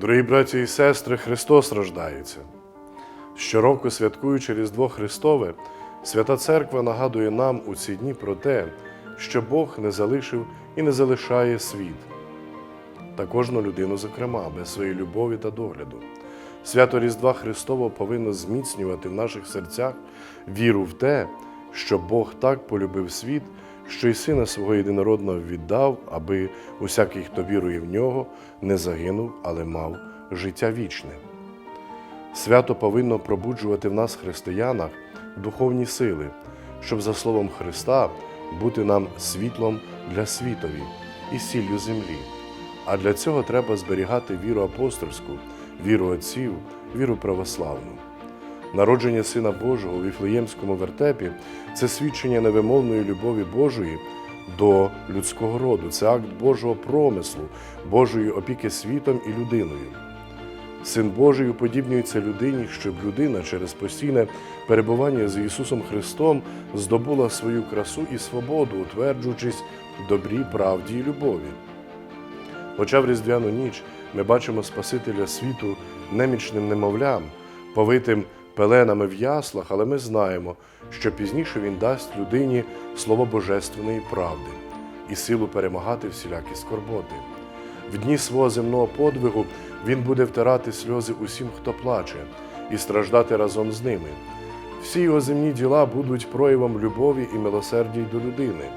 Дорогі браті і сестри, Христос рождається. Щороку, святкуючи Різдво Христове, Свята Церква нагадує нам у ці дні про те, що Бог не залишив і не залишає світ, та кожну людину, зокрема, без своєї любові та догляду. Свято Різдва Христового повинно зміцнювати в наших серцях віру в те, що Бог так полюбив світ, що й сина свого єдинородного віддав, аби усякий, хто вірує в нього, не загинув, але мав життя вічне. Свято повинно пробуджувати в нас, християнах, духовні сили, щоб, за словом Христа, бути нам світлом для світові і сіллю землі. А для цього треба зберігати віру апостольську, віру отців, віру православну. Народження Сина Божого у Віфлеємському вертепі це свідчення невимовної любові Божої до людського роду, це акт Божого промислу, Божої опіки світом і людиною. Син Божий уподібнюється людині, щоб людина через постійне перебування з Ісусом Христом здобула свою красу і свободу, утверджуючись в добрій правді і любові. Хоча в Різдвяну ніч ми бачимо Спасителя світу немічним немовлям, повитим пеленами в яслах, але ми знаємо, що пізніше Він дасть людині слово божественної правди і силу перемагати всілякі скорботи. В дні свого земного подвигу він буде втирати сльози усім, хто плаче, і страждати разом з ними. Всі його земні діла будуть проявом любові і милосердя до людини,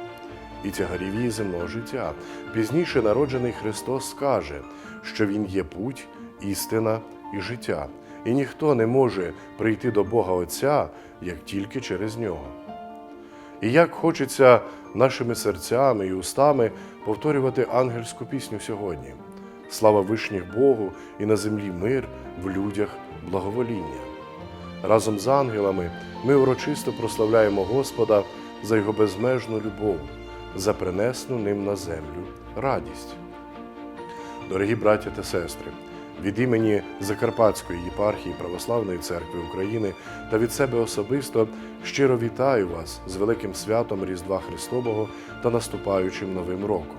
і тягарів її земного життя. Пізніше народжений Христос скаже, що Він є путь, істина і життя, і ніхто не може прийти до Бога Отця, як тільки через нього. І як хочеться нашими серцями і устами повторювати ангельську пісню сьогодні. Слава вишніх Богу і на землі мир, в людях благовоління. Разом з ангелами ми урочисто прославляємо Господа за його безмежну любов, за принесну ним на землю радість. Дорогі браття та сестри, від імені Закарпатської єпархії Православної церкви України та від себе особисто щиро вітаю вас з великим святом Різдва Христового та наступаючим Новим роком.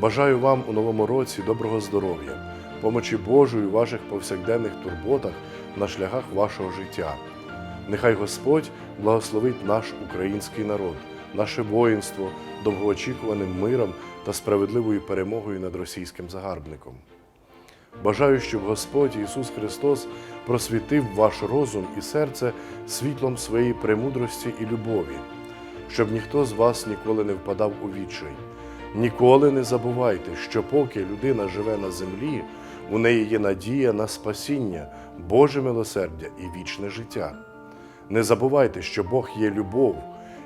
Бажаю вам у новому році доброго здоров'я, помочі Божої у ваших повсякденних турботах на шляхах вашого життя. Нехай Господь благословить наш український народ, наше воїнство довгоочікуваним миром та справедливою перемогою над російським загарбником. Бажаю, щоб Господь Ісус Христос просвітив ваш розум і серце світлом своєї премудрості і любові, щоб ніхто з вас ніколи не впадав у відчай. Ніколи не забувайте, що поки людина живе на землі, у неї є надія на спасіння, Боже милосердя і вічне життя. Не забувайте, що Бог є любов,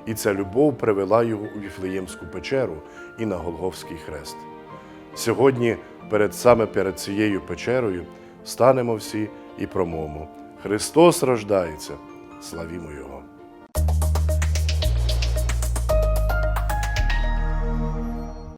і ця любов привела його у Віфлеємську печеру і на Голговський хрест. Сьогодні, перед саме перед цією печерою, станемо всі і промовимо: Христос рождається, славімо Його!